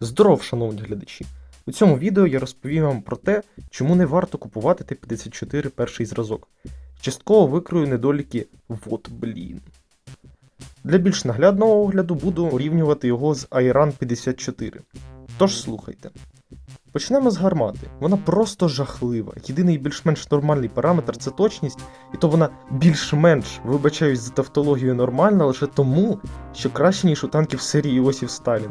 Здоров, шановні глядачі! У цьому відео я розповім вам про те, чому не варто купувати Т-54 перший зразок. Частково викрою недоліки Вот блін. Для більш наглядного огляду буду порівнювати його з Айран 54. Тож слухайте. Почнемо з гармати. Вона просто жахлива. Єдиний більш-менш нормальний параметр це точність, і то вона більш-менш, вибачаюсь за тавтологію, нормальна лише тому, що краще, ніж у танків серії Іосиф Сталін.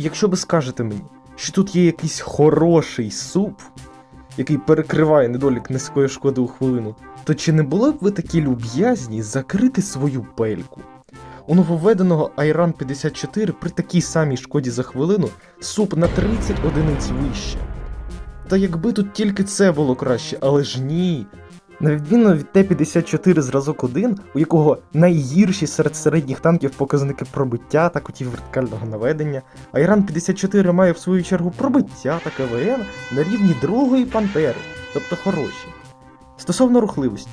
Якщо ви скажете мені, що тут є якийсь хороший суп, який перекриває недолік низької шкоди у хвилину, то чи не були б ви такі люб'язні закрити свою пельку? У нововведеного Айран 54 при такій самій шкоді за хвилину суп на 30 одиниць вище. Та якби тут тільки це було краще, але ж ні. На відміну від Т-54 зразок 1, у якого найгірші серед середніх танків показники пробиття та котів вертикального наведення, Айран 54 має в свою чергу пробиття та КВН на рівні другої пантери, тобто хороші. Стосовно рухливості,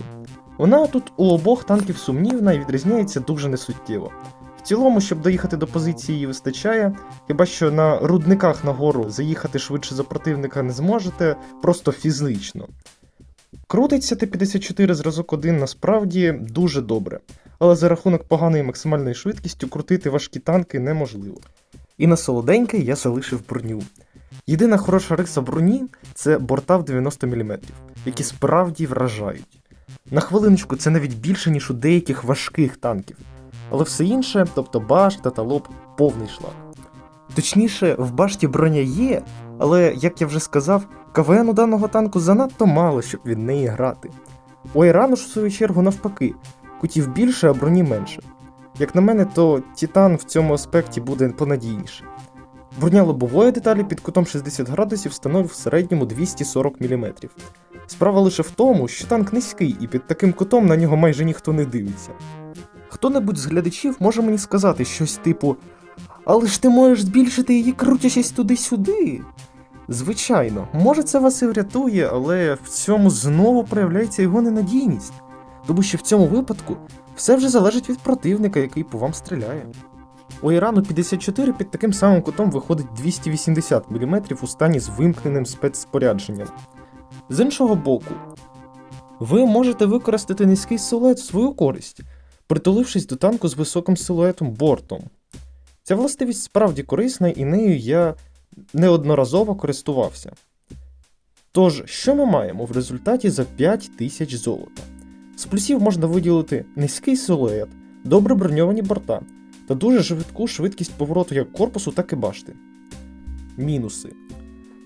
вона тут у обох танків сумнівна і відрізняється дуже несуттєво. В цілому, щоб доїхати до позиції її вистачає, хіба що на рудниках нагору заїхати швидше за противника не зможете, просто фізично. Крутиться Т-54 зразок 1 насправді дуже добре, але за рахунок поганої максимальної швидкістю крутити важкі танки неможливо. І на солоденьке я залишив броню. Єдина хороша риса броні це борта в 90 мм, які справді вражають. На хвилиночку це навіть більше, ніж у деяких важких танків. Але все інше, тобто башта та повний шлак. Точніше, в башті броня є, але, як я вже сказав, КВН у даного танку занадто мало, щоб від неї грати. У Айрану ж, в свою чергу, навпаки, кутів більше, а броні менше. Як на мене, то Титан в цьому аспекті буде понадійніше. Броня лобової деталі під кутом 60 градусів становить в середньому 240 мм. Справа лише в тому, що танк низький і під таким кутом на нього майже ніхто не дивиться. Хто-небудь з глядачів може мені сказати щось типу: Але ж ти можеш збільшити її крутячись туди-сюди. Звичайно, може це вас і врятує, але в цьому знову проявляється його ненадійність. Тому що в цьому випадку все вже залежить від противника, який по вам стріляє. У Ірану 54 під таким самим кутом виходить 280 мм у стані з вимкненим спецспорядженням. З іншого боку, ви можете використати низький силует в свою користь, притулившись до танку з високим силуетом бортом. Ця властивість справді корисна і нею я неодноразово користувався. Тож, що ми маємо в результаті за 5 тисяч золота? З плюсів можна виділити низький силует, добре броньовані борта та дуже швидку швидкість повороту як корпусу, так і башти. Мінуси.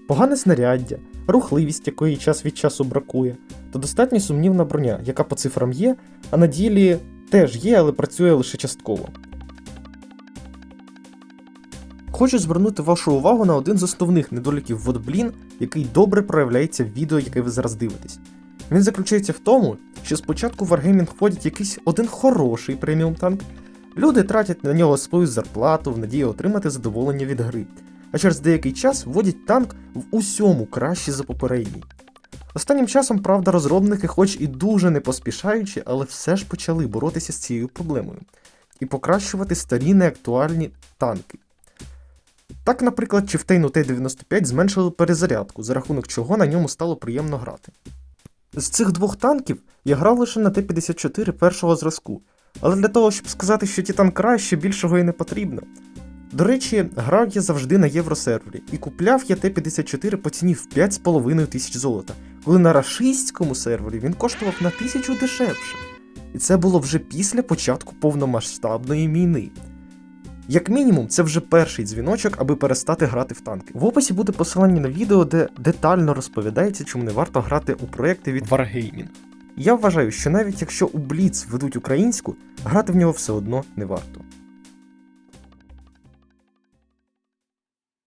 Погане снаряддя, рухливість, якої час від часу бракує, та достатньо сумнівна броня, яка по цифрам є, а на ділі теж є, але працює лише частково. Хочу звернути вашу увагу на один з основних недоліків водблін, який добре проявляється в відео, яке ви зараз дивитесь. Він заключається в тому, що спочатку в Wargaming входить якийсь один хороший преміум танк, люди тратять на нього свою зарплату в надії отримати задоволення від гри, а через деякий час вводять танк в усьому краще за попередній. Останнім часом, правда, розробники, хоч і дуже не поспішаючи, але все ж почали боротися з цією проблемою і покращувати старі неактуальні танки. Так, наприклад, Chieftain Т-95 зменшили перезарядку, за рахунок чого на ньому стало приємно грати. З цих двох танків я грав лише на Т-54 першого зразку, але для того, щоб сказати, що Титан краще, більшого і не потрібно. До речі, грав я завжди на євросервері і купляв я Т-54 по ціні в 5,5 тисяч золота, коли на рашистському сервері він коштував на тисячу дешевше. І це було вже після початку повномасштабної війни. Як мінімум, це вже перший дзвіночок, аби перестати грати в танки. В описі буде посилання на відео, де детально розповідається, чому не варто грати у проекти від Wargaming. Я вважаю, що навіть якщо у Бліц ведуть українську, грати в нього все одно не варто.